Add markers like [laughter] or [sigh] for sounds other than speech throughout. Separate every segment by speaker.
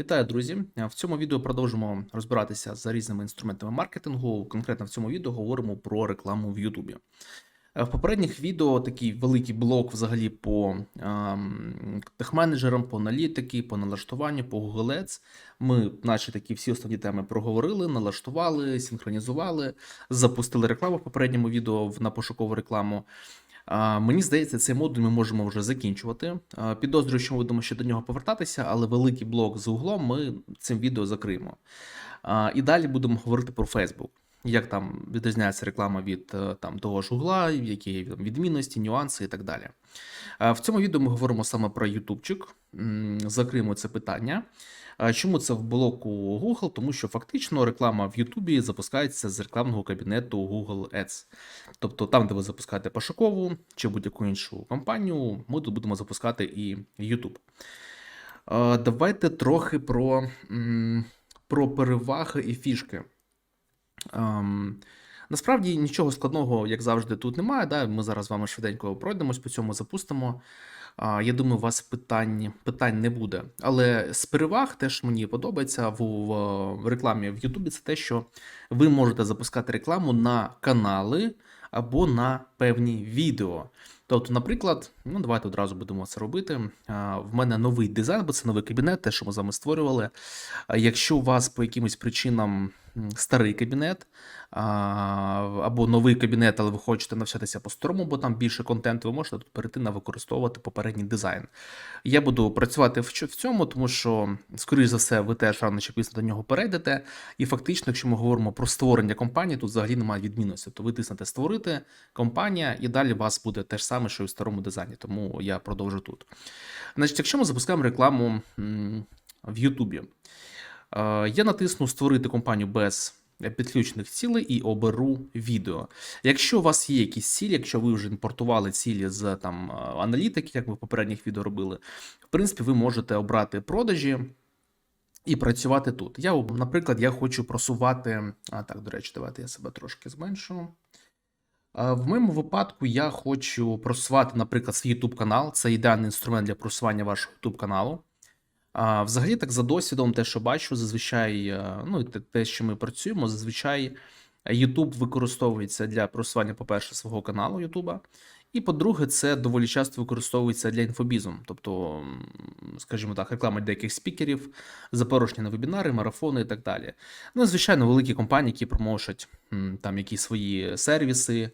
Speaker 1: Вітаю, друзі! В цьому відео продовжимо розбиратися за різними інструментами маркетингу. Конкретно в цьому відео говоримо про рекламу в Ютубі. Е, В попередніх відео такий великий блок взагалі по ем, техменеджерам, по аналітики, по налаштуванню, по Google Ads. Ми наші такі всі основні теми проговорили, налаштували, синхронізували, запустили рекламу в попередньому відео на пошукову рекламу. Мені здається, цей модуль ми можемо вже закінчувати. Підозрюю, що ми будемо ще до нього повертатися, але великий блок з углом ми цим відео закриємо. І далі будемо говорити про Facebook. Як там відрізняється реклама від е, там, того ж угла, які відмінності, нюанси і так далі. В цьому відео ми говоримо саме про ютубчик. Закриємо це питання. Чому це в блоку Google? Тому що фактично реклама в Ютубі запускається з рекламного кабінету Google Ads. Тобто там, де ви запускаєте пошукову чи будь-яку іншу кампанію, ми тут будемо запускати і YouTube. Давайте трохи про, про переваги і фішки. Ем, Насправді нічого складного, як завжди, тут немає. Да? Ми зараз з вами швиденько пройдемось по цьому, запустимо. Я думаю, у вас питань, питань не буде. Але з переваг теж мені подобається в, в рекламі в Ютубі це те, що ви можете запускати рекламу на канали або на певні відео. Тобто, наприклад, ну давайте одразу будемо це робити. В мене новий дизайн, бо це новий кабінет, те, що ми з вами створювали. Якщо у вас по якимось причинам старий кабінет або новий кабінет, але ви хочете навчатися по-старому, бо там більше контенту, ви можете тут перейти на використовувати попередній дизайн. Я буду працювати в цьому, тому що, скоріш за все, ви теж рано чи пізно до нього перейдете. І фактично, якщо ми говоримо про створення компанії, тут взагалі немає відмінності. То ви тиснете створити компанія, і далі у вас буде те ж саме, що і в старому дизайні. Тому я продовжу тут. Значить, якщо ми запускаємо рекламу в Ютубі, я натисну створити компанію без підключених цілей і оберу відео. Якщо у вас є якісь цілі, якщо ви вже імпортували цілі з там е, аналітики, як ми в попередніх відео робили, в принципі, ви можете обрати продажі. І працювати тут. Я, наприклад, я хочу просувати. А так, до речі, давайте я себе трошки зменшу. В моєму випадку я хочу просувати, наприклад, свій YouTube канал. Це ідеальний інструмент для просування вашого YouTube каналу. А, Взагалі, так за досвідом, те, що бачу, зазвичай, е, ну і те- те, що ми працюємо, зазвичай YouTube використовується для просування, по-перше, свого каналу YouTube, і по-друге, це доволі часто використовується для інфобізу, тобто, скажімо так, реклама деяких спікерів, запрошення на вебінари, марафони і так далі. Ну, звичайно, великі компанії, які промоушать там якісь свої сервіси,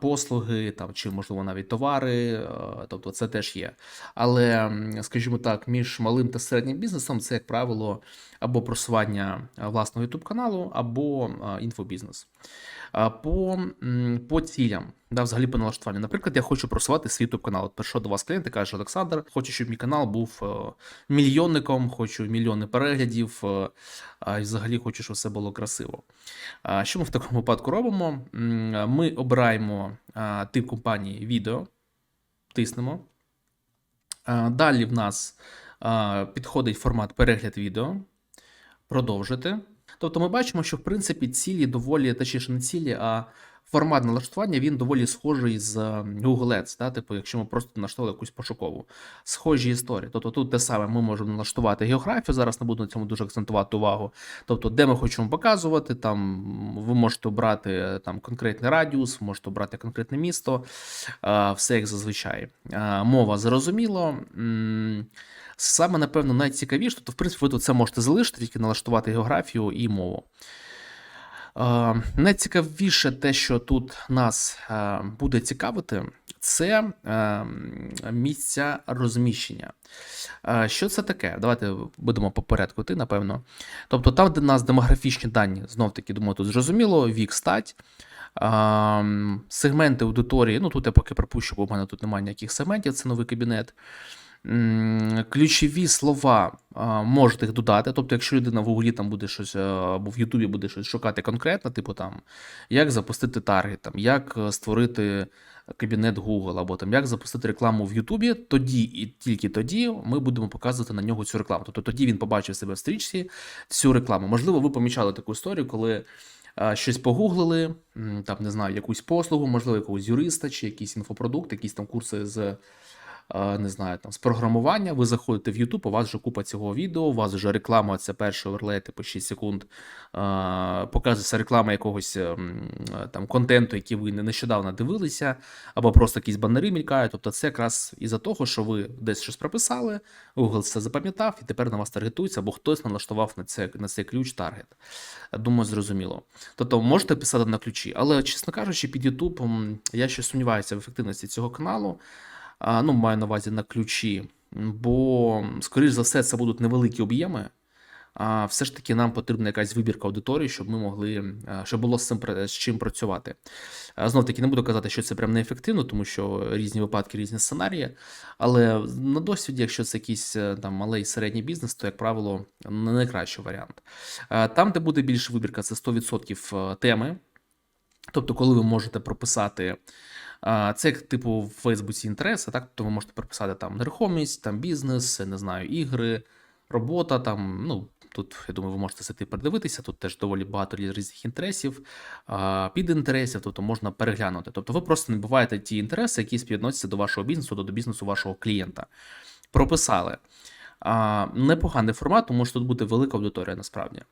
Speaker 1: послуги, там чи можливо навіть товари, тобто це теж є. Але, скажімо так, між малим та середнім бізнесом це, як правило, або просування власного YouTube каналу, або інфобізнес. По, по цілям, да, взагалі по налаштуванню. Наприклад, я хочу просувати свій YouTube канал. От прийшов до вас клієнт і каже, Олександр, хочу, щоб мій канал був е, мільйонником, хочу мільйони переглядів, е, і взагалі хочу, щоб все було красиво. Що ми в такому випадку робимо? Ми обираємо а, тип компанії відео, тиснемо. А, Далі в нас а, підходить формат перегляд відео. Продовжити. Тобто ми бачимо, що в принципі цілі доволі, точніше не цілі, а формат налаштування він доволі схожий з е, Google Ads, да? типу, якщо ми просто налаштували якусь пошукову. Схожі історії. Тобто тут те саме ми можемо налаштувати географію, зараз не буду на цьому дуже акцентувати увагу. Тобто, де ми хочемо показувати, там ви можете обрати е, там конкретний радіус, можете обрати конкретне місто, е, все як зазвичай. Мова зрозуміло. Саме, напевно, найцікавіше, тобто, в принципі, ви тут це можете залишити, тільки налаштувати географію і мову. Е, Найцікавіше те, що тут нас е, буде цікавити, це е, місця розміщення. Що це таке? Давайте будемо по порядку йти, напевно. Тобто, там, де у нас демографічні дані, знов таки, думаю, тут зрозуміло, вік, стать. Сегменти аудиторії, ну тут я поки пропущу, бо в мене тут немає ніяких сегментів, це новий кабінет. Ключові слова можете їх додати. Тобто, якщо людина в Гуглі там буде щось, або в Ютубі буде щось шукати конкретно, типу там, як запустити таргет, там, як е, створити кабінет Google, або там як запустити рекламу в Ютубі, тоді і тільки тоді ми будемо показувати на нього цю рекламу. Тобто тоді він побачив себе в стрічці, цю рекламу. Можливо, ви помічали таку історію, коли. Щось погуглили, там не знаю, якусь послугу, можливо, якогось юриста чи якийсь інфопродукт, якісь там курси з е, не знаю, там з програмування. Ви заходите в YouTube, у вас вже купа цього відео, у вас вже реклама, це перший оверлей, типу 6 секунд. Показується реклама якогось ем, там контенту, який ви не- нещодавно дивилися, або просто якісь банери мількають. Тобто, це якраз із-за того, що ви десь щось прописали, Google це запам'ятав, і тепер на вас таргетується, або хтось налаштував на це на цей ключ таргет. Думаю, зрозуміло. Тобто можете писати на ключі, але чесно кажучи, під YouTube я ще сумніваюся в ефективності цього каналу. Ну, маю на увазі на ключі, бо, скоріш за все, це будуть невеликі об'єми. А все ж таки нам потрібна якась вибірка аудиторії, щоб ми могли, е, щоб було з цим з чим працювати. Знов таки не буду казати, що це прям неефективно, тому що різні випадки, різні сценарії. Але на досвіді, якщо це якийсь е, там малий середній бізнес, то як правило не найкращий варіант. Е, Там, де буде більше вибірка, це 100% теми. Тобто, коли ви можете прописати. Це типу в Фейсбуці інтереси, так? Тобто ви можете прописати там нерухомість, там бізнес, не знаю, ігри, робота, там, ну, тут, я думаю, ви можете сити передивитися, тут теж доволі багато різних інтересів, підінтересів, тобто можна переглянути. Тобто ви просто набуваєте ті інтереси, які співвідносяться до вашого бізнесу, до бізнесу вашого клієнта. Прописали. Непоганий формат, тому що тут буде велика аудиторія насправді.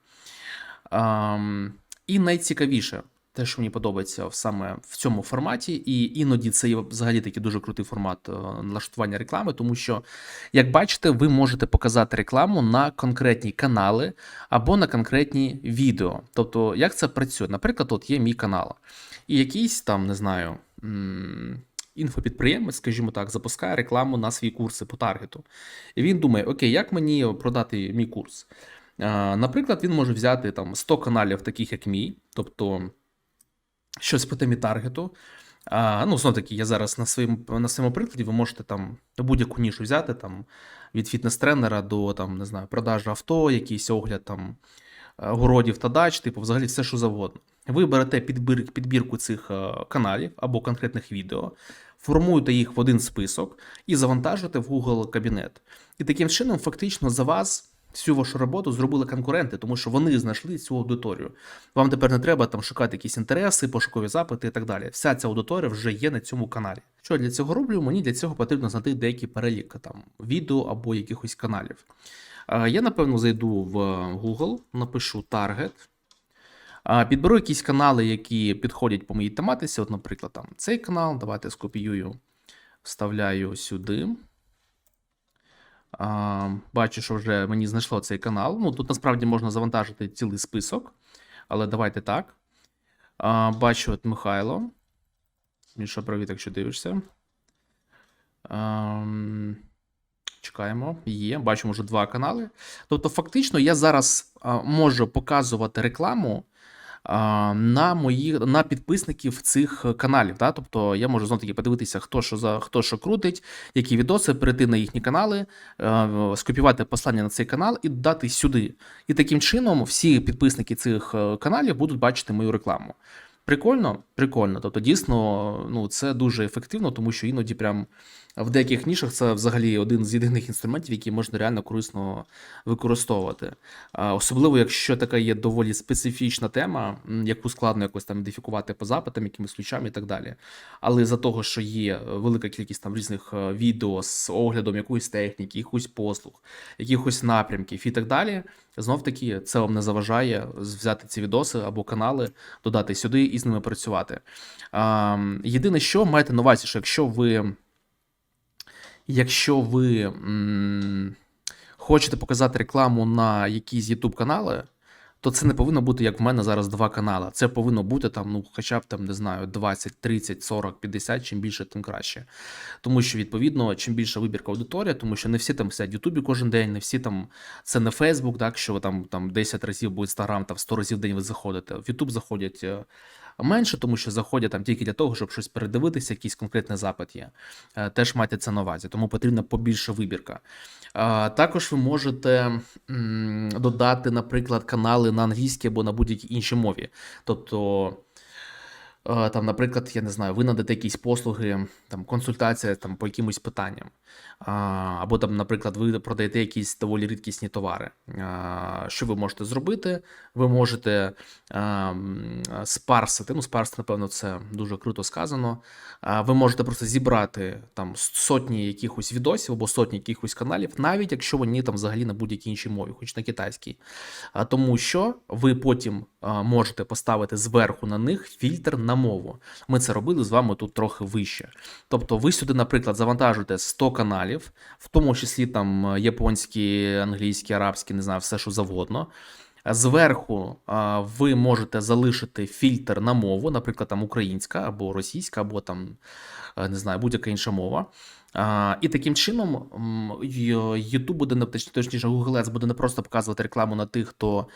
Speaker 1: І найцікавіше, те, що мені подобається саме в цьому форматі, і іноді це є взагалі такий дуже крутий формат е, налаштування реклами, тому що, як бачите, ви можете показати рекламу на конкретні канали або на конкретні відео. Тобто, як це працює? Наприклад, от є мій канал, і якийсь там, не знаю. Інфопідприємець, скажімо так, запускає рекламу на свої курси по таргету. І він думає: Окей, як мені продати мій курс? Наприклад, він може взяти там 100 каналів, таких як мій, тобто щось по темі таргету. А, ну, знов таки, я зараз на своєму, на своєму прикладі, ви можете там будь-яку нішу взяти там, від фітнес-тренера до там, не знаю, продажі авто, якийсь огляд там, е, городів та дач, типу, взагалі все, що завгодно. Ви берете підбір, підбірку цих е, каналів або конкретних відео, формуєте їх в один список і завантажуєте в Google кабінет. І таким чином, фактично, за вас всю вашу роботу зробили конкуренти, тому що вони знайшли цю аудиторію. Вам тепер не треба там шукати якісь інтереси, пошукові запити і так далі. Вся ця аудиторія вже є на цьому каналі. Що для цього роблю? Мені для цього потрібно знайти деякий перелік там відео або якихось каналів. Я напевно зайду в Google, напишу таргет. Підберу якісь канали, які підходять по моїй тематиці. От, наприклад, там цей канал. Давайте скопіюю, вставляю сюди. А, Бачу, що вже мені знайшло цей канал. Ну, тут насправді можна завантажити цілий список, але давайте так. А, Бачу от Михайло. Міша, привіт, якщо дивишся. Ам, Чекаємо, є. Бачимо вже два канали. Тобто, фактично, я зараз а, можу показувати рекламу а, на мої на підписників цих каналів. Да? Тобто я можу знову таки подивитися, хто що за хто що крутить, які відоси, перейти на їхні канали, е, скопіювати послання на цей канал і додати сюди. І таким чином всі підписники цих е, каналів будуть бачити мою рекламу. Прикольно, прикольно. Тобто, дійсно, ну це дуже ефективно, тому що іноді прям в деяких нішах це взагалі один з єдиних інструментів, які можна реально корисно використовувати. Особливо, якщо така є доволі специфічна тема, яку складно якось там ідентифікувати по запитам, якимись ключами і так далі. Але за того, що є велика кількість там різних е, відео з оглядом якоїсь техніки, якихось послуг, якихось напрямків і так далі, знов таки це вам не заважає взяти ці відоси або канали, додати сюди і з ними працювати. Єдине, що маєте на увазі, що якщо ви. Якщо ви хочете показати рекламу на якісь YouTube канали, то це не повинно бути, як в мене зараз два канали. Це повинно бути там, ну, хоча б там, не знаю, 20, 30, 40, 50, чим більше, тим краще. Тому що, відповідно, чим більша вибірка аудиторія, тому що не всі там сидять в Ютубі кожен день, не всі там, це не Фейсбук, так, що ви там, там 10 разів, або Інстаграм, там 100 разів в день ви заходите. В Ютуб заходять е, менше, тому що заходять там тільки для того, щоб щось передивитися, якийсь конкретний запит є. Е, Теж майте це на увазі, тому потрібна побільша вибірка. Також ви можете додати, наприклад, канали на англійській або на будь-якій іншій мові. Тобто Е, Там, наприклад, я не знаю, ви надаєте якісь послуги, там консультація там по якимось питанням, або там, наприклад, ви продаєте якісь доволі рідкісні товари. Що ви можете зробити? Ви можете спарсити. Ну, спарсити, напевно, це дуже круто сказано. Ви можете просто зібрати там сотні якихось відосів або сотні якихось каналів, навіть якщо вони там взагалі на будь-якій іншій мові, хоч на китайській. Тому що ви потім можете поставити зверху на них фільтр на мову. Ми це робили з вами тут трохи вище. Тобто, ви сюди, наприклад, завантажуєте 100 каналів, в тому числі там японські, англійські, арабські, не знаю, все що завгодно. Зверху ви можете залишити фільтр на мову, наприклад, там українська або російська, або там е, не знаю, будь-яка інша мова. А, і таким чином YouTube буде точніше, Google Ads буде не просто показувати рекламу на тих, хто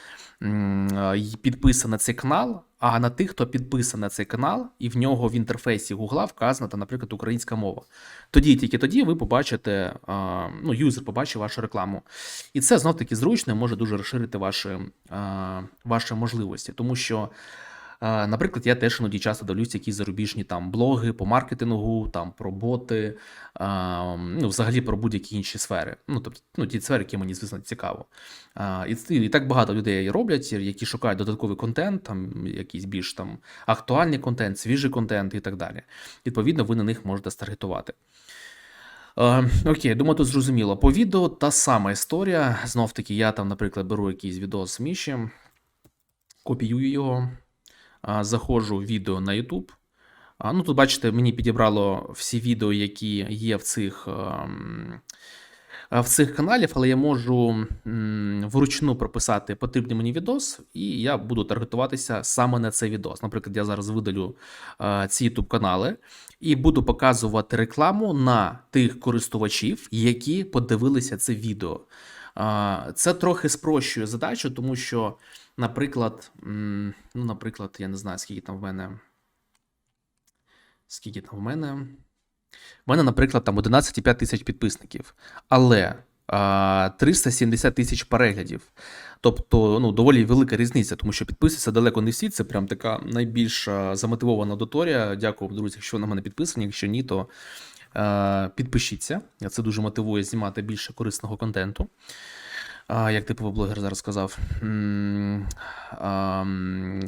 Speaker 1: підписаний на цей канал, а на тих, хто підписаний на цей канал, і в нього в інтерфейсі Google вказана, там, наприклад, українська мова. Тоді, тільки тоді ви побачите, ну, юзер побачить вашу рекламу. І це знов таки зручно і може дуже розширити ваші, ваші можливості, тому що. Наприклад, я теж іноді часто дивлюся якісь зарубіжні там блоги по маркетингу, там про боти, ну, взагалі про будь-які інші сфери. Ну, тобто, ну, ті сфери, які мені, звісно, цікаво. І, і так багато людей роблять, які шукають додатковий контент, там якийсь більш там актуальний контент, свіжий контент і так далі. Відповідно, ви на них можете старгетувати. Е, окей, думаю, тут зрозуміло. По відео та сама історія. Знов таки, я там, наприклад, беру якийсь відео з Міші, копіюю його, заходжу в відео на YouTube. Ну, тут, бачите, мені підібрало всі відео, які є в цих, ем, в цих каналів, але я можу вручну прописати потрібний мені відос, і я буду таргетуватися саме на цей відос. Наприклад, я зараз видалю е, ці YouTube канали і буду показувати рекламу на тих користувачів, які подивилися це відео. Це трохи спрощує задачу, тому що, наприклад, ну, наприклад, я не знаю, скільки там в мене. Скільки там в мене? У мене, наприклад, там 11,5 тисяч підписників, але а, 370 тисяч переглядів. Тобто, ну, доволі велика різниця, тому що підписуються далеко не всі. Це прям така найбільш замотивована аудиторія. Дякую, друзі, якщо на мене підписані. Якщо ні, то підпишіться. Це дуже мотивує знімати більше корисного контенту. Як типовий блогер зараз сказав.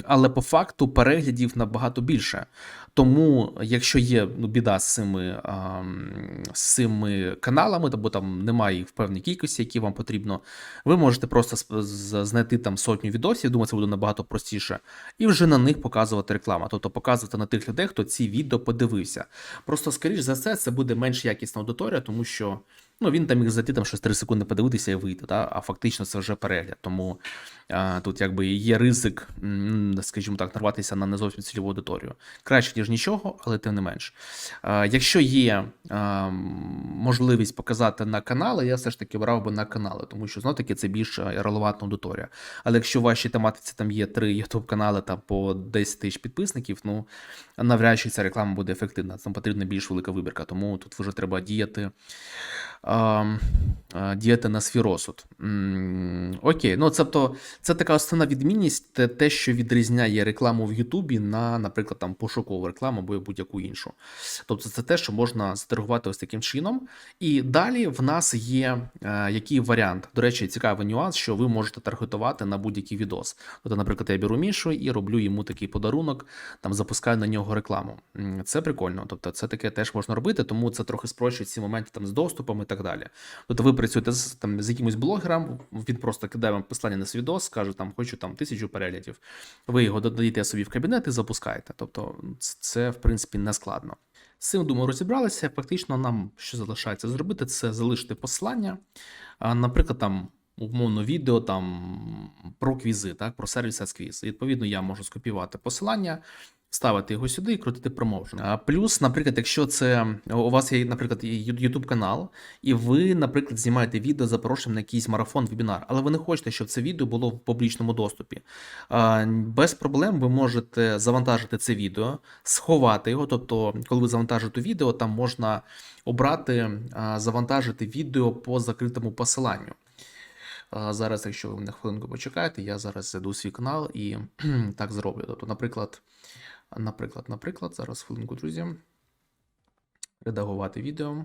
Speaker 1: Але по факту переглядів набагато більше. Тому, якщо є ну, біда з цими, з цими каналами, або там немає в певній кількості, які вам потрібно, ви можете просто знайти там сотню відосів, думаю, це буде набагато простіше, і вже на них показувати рекламу. Тобто показувати на тих людей, хто ці відео подивився. Просто, скоріш за все, це буде менш якісна аудиторія, тому що ну, він там міг зайти там щось 3 секунди подивитися і вийти, та? а фактично це вже перегляд. Тому тут якби є ризик, скажімо так, нарватися на не зовсім цільову аудиторію. Краще, ніж нічого, але тим не менш. Якщо є можливість показати на канали, я все ж таки брав би на канали, тому що знов таки це більш е, релевантна аудиторія. Але якщо в вашій тематиці там є три youtube канали там по 10 тисяч підписників, ну навряд чи ця реклама буде ефективна. Там потрібна більш велика вибірка, тому тут вже треба діяти. А, Діяти на свій розсуд. Окей, ну тобто це така основна відмінність, те, що відрізняє рекламу в Ютубі на, наприклад, там пошукову рекламу або будь-яку іншу. Тобто це те, що можна заторгувати ось таким чином. І далі в нас є е, який варіант. До речі, цікавий нюанс, що ви можете таргетувати на будь-який відос. Тобто, наприклад, я беру Мішу і роблю йому такий подарунок, там запускаю на нього рекламу. Це прикольно. Тобто, це таке теж можна робити, тому це трохи спрощує ці моменти там з доступом і так далі. Тобто, ви працюєте з там з якимось блогером, він просто кидає вам послання на свій відос, каже, там хочу там тисячу переглядів. Ви його додаєте собі в кабінет і запускаєте. Тобто, це в принципі не складно. З цим, думаю, розібралися. Фактично, нам що залишається зробити, це залишити послання. Наприклад, там умовно відео там про квізи, так, про сервіс Асквіз. Відповідно, я можу скопіювати посилання, ставити його сюди і крутити промоушен. Плюс, наприклад, якщо це у вас є, наприклад, YouTube канал, і ви, наприклад, знімаєте відео запрошуємо на якийсь марафон, вебінар, але ви не хочете, щоб це відео було в публічному доступі. Без проблем ви можете завантажити це відео, сховати його. Тобто, коли ви завантажуєте відео, там можна обрати завантажити відео по закритому посиланню. Зараз, якщо ви на хвилинку почекаєте, я зараз зайду свій канал і так зроблю. Тобто, наприклад, Наприклад, наприклад, зараз хвилинку, друзі. Редагувати відео.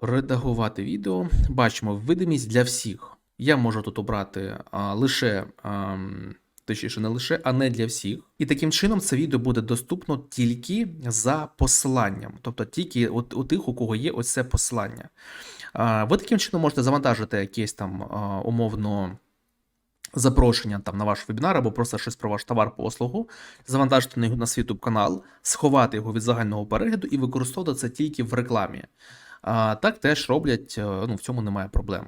Speaker 1: Редагувати відео. Бачимо видимість для всіх. Я можу тут обрати а, лише, а, точніше, не лише, а не для всіх. І таким чином це відео буде доступно тільки за посиланням, тобто тільки у, у тих, у кого є ось це посилання. Ви таким чином можете завантажити якесь там умовно. Запрошення там на ваш вебінар або просто щось про ваш товар послугу, завантажити його на свій YouTube канал, сховати його від загального перегляду і використовувати це тільки в рекламі. А, Так теж роблять, е, ну в цьому немає проблем.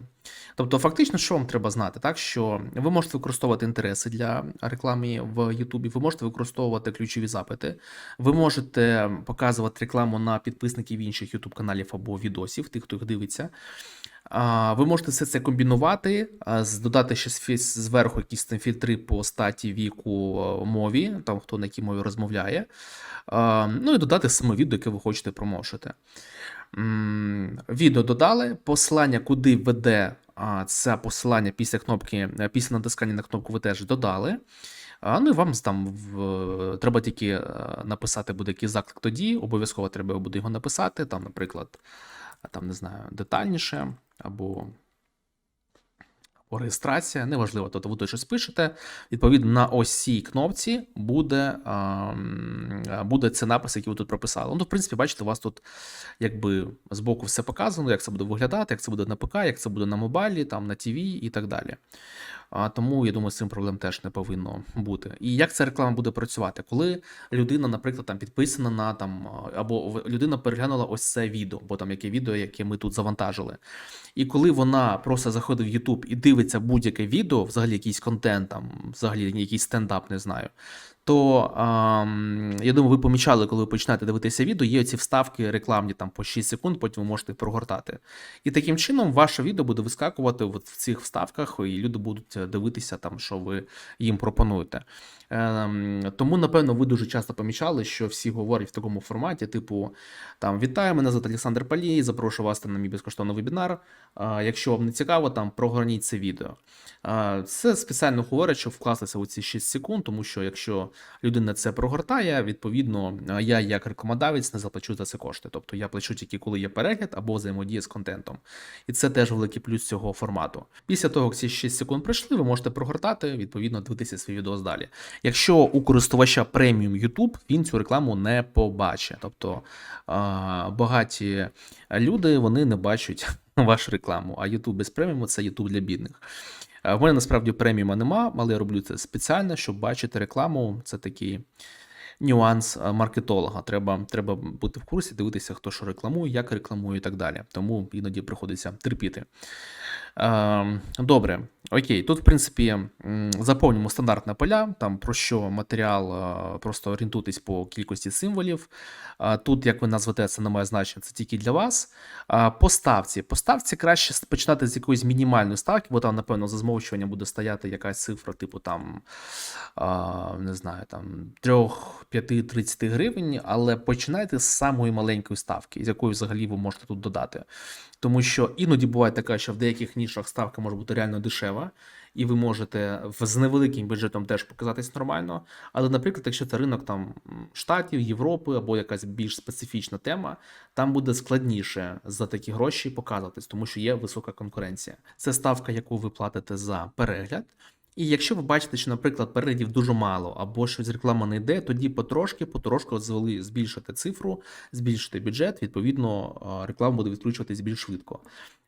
Speaker 1: Тобто, фактично, що вам треба знати, так що ви можете використовувати інтереси для реклами в YouTube, ви можете використовувати ключові запити, ви можете показувати рекламу на підписників інших YouTube каналів або відосів, тих, хто їх дивиться. Ви можете все це комбінувати, додати ще зверху якісь там фільтри по статі, віку, е, мові, там хто на якій мові розмовляє. Ну і додати саме відео, яке ви хочете промовшити. Відео додали, посилання, куди веде це посилання після кнопки, е, після натискання на кнопку ви теж додали. Ну і вам там треба тільки е, написати буде якийсь заклик тоді, обов'язково треба буде його написати, там, наприклад, там, не знаю, детальніше, або, або реєстрація, неважливо, тобто ви тут щось пишете. Відповідно, на ось кнопці буде, буде це напис, який ви тут прописали. Ну, в принципі, бачите, у вас тут якби збоку все показано, як це буде виглядати, як це буде на ПК, як це буде на мобайлі, там, на ТВ і так далі. А, тому я думаю, з цим проблем теж не повинно бути. І як ця реклама буде працювати? Коли людина, наприклад, там підписана на там, або людина переглянула ось це відео, бо там яке відео, яке ми тут завантажили. І коли вона просто заходить в YouTube і дивиться будь-яке відео, взагалі якийсь контент, там, взагалі якийсь стендап, не знаю. То я думаю, ви помічали, коли ви починаєте дивитися відео, є ці вставки рекламні там по 6 секунд, потім ви можете їх прогортати. І таким чином ваше відео буде вискакувати от в цих вставках, і люди будуть е, дивитися, там, що ви їм пропонуєте. Ем, тому, напевно, ви дуже часто помічали, що всі говорять в такому форматі: типу, там вітаю, мене звати Олександр Палій, запрошую вас на мій безкоштовний вебінар. Якщо вам не цікаво, там прогорніть це відео. Це спеціально говорять, щоб вкластися у ці 6 секунд, тому що якщо людина це прогортає, відповідно, я як рекламодавець не заплачу за це кошти. Тобто я плачу тільки коли є перегляд або взаємодія з контентом. І це теж великий плюс цього формату. Після того, як ці 6 секунд пройшли, ви можете прогортати, відповідно, дивитися свій відео далі. Якщо у користувача преміум YouTube, він цю рекламу не побачить. Тобто багаті люди вони не бачать [laughs] вашу рекламу, а YouTube без преміуму це YouTube для бідних. Е, В мене насправді преміума нема, але я роблю це спеціально, щоб бачити рекламу. Це такий нюанс е, маркетолога. Треба, треба бути в курсі, дивитися, хто що рекламує, як рекламує і так далі. Тому іноді приходиться терпіти. Е, Добре, окей. Тут, в принципі, заповнюємо стандартне поля, там про що матеріал, е, просто орієнтуйтесь по кількості символів. Тут, як ви назвете, це не має значення, це тільки для вас. По ставці. По ставці краще починати з якоїсь мінімальної ставки, бо там, напевно, за змовчування буде стояти якась цифра, типу там, не знаю, там 3, 5, 30 гривень, але починайте з самої маленької ставки, з якої взагалі ви можете тут додати. Тому що іноді буває таке, що в деяких нішах ставка може бути реально дешева, і ви можете з невеликим бюджетом теж показатись нормально. Але, наприклад, якщо це ринок там Штатів, Європи або якась більш специфічна тема, там буде складніше за такі гроші показуватись, тому що є висока конкуренція. Це ставка, яку ви платите за перегляд. І якщо ви бачите, що, наприклад, переглядів дуже мало, або щось реклама не йде, тоді потрошки, потрошку звели збільшити цифру, збільшити бюджет, відповідно, реклама буде відкручуватись більш швидко.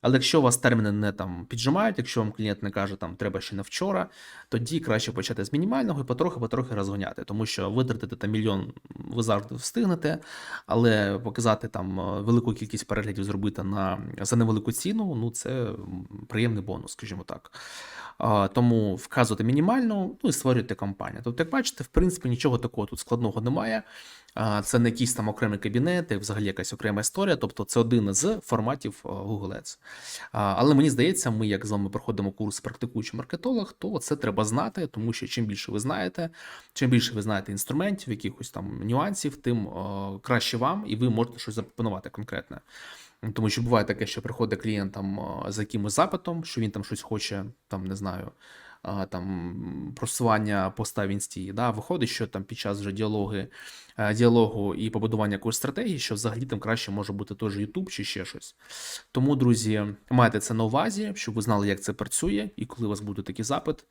Speaker 1: Але якщо у вас терміни не там піджимають, якщо вам клієнт не каже, там треба ще на вчора, тоді краще почати з мінімального і потрохи-потрохи розганяти, тому що витратити там мільйон ви завжди встигнете, але показати там велику кількість переглядів зробити на за невелику ціну, ну це приємний бонус, скажімо так. Тому вказуйте мінімально, ну і створюйте кампанію. Тобто, як бачите, в принципі, нічого такого тут складного немає. Це не якийсь там окремий кабінет, взагалі якась окрема історія. Тобто, це один з форматів е, Google Ads. Але мені здається, ми, як з вами проходимо курс практикуючий маркетолог, то це треба знати, тому що чим більше ви знаєте, чим більше ви знаєте інструментів, якихось там нюансів, тим е, краще вам, і ви можете щось запропонувати конкретне. Тому що буває таке, що приходить клієнт там е, за якимось запитом, що він там щось хоче, там не знаю, там просування поста в інсті. Да? Виходить, що там під час вже діалоги, е, діалогу і побудування якоїсь стратегії, що взагалі там краще може бути теж YouTube чи ще щось. Тому, друзі, майте це на увазі, щоб ви знали, як це працює, і коли у вас буде такий запит.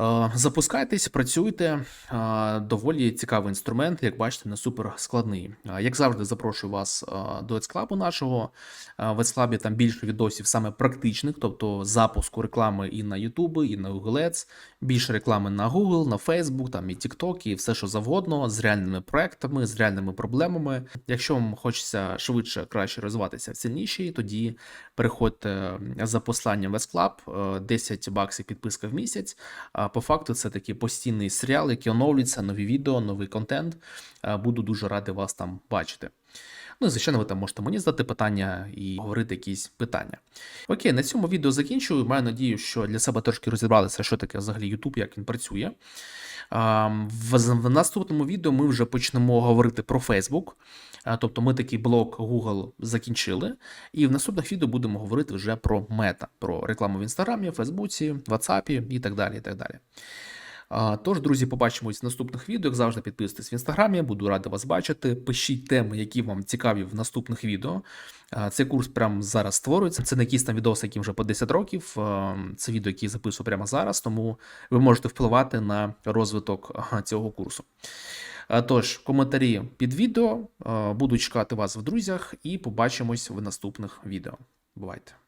Speaker 1: Е, Запускайтесь, працюйте. Е, Доволі цікавий інструмент, як бачите, не супер складний. Е, Як завжди, запрошую вас до Ецклабу нашого. В Ецклабі там більше відосів саме практичних, тобто запуску реклами і на YouTube, і на Google Ads, більше реклами на Google, на Facebook, там і TikTok, і все, що завгодно, з реальними проектами, з реальними проблемами. Якщо вам хочеться швидше, краще розвиватися в сильніші, тоді переходьте за посланням Ецклаб, е, 10 баксів підписка в місяць. По факту це такий постійний серіал, який оновлюється, нові відео, новий контент. Е, Буду дуже радий вас там бачити. Ну і звичайно, ви там можете мені задати питання і говорити якісь питання. Окей, на цьому відео закінчую. Маю надію, що для себе трошки розібралися, що таке взагалі YouTube, як він працює. В, наступному відео ми вже почнемо говорити про Facebook. Тобто ми такий блок Google закінчили. І в наступних відео будемо говорити вже про мета, про рекламу в Інстаграмі, Фейсбуці, WhatsApp і так далі. І так далі. Тож, друзі, побачимось в наступних відео. Як завжди, підписуйтесь в інстаграмі, буду радий вас бачити. Пишіть теми, які вам цікаві в наступних відео. Цей курс прямо зараз створюється. Це не якісь там відоси, які вже по 10 років. Це відео, які записую прямо зараз, тому ви можете впливати на розвиток цього курсу. Тож, коментарі під відео. Буду чекати вас в друзях і побачимось в наступних відео. Бувайте!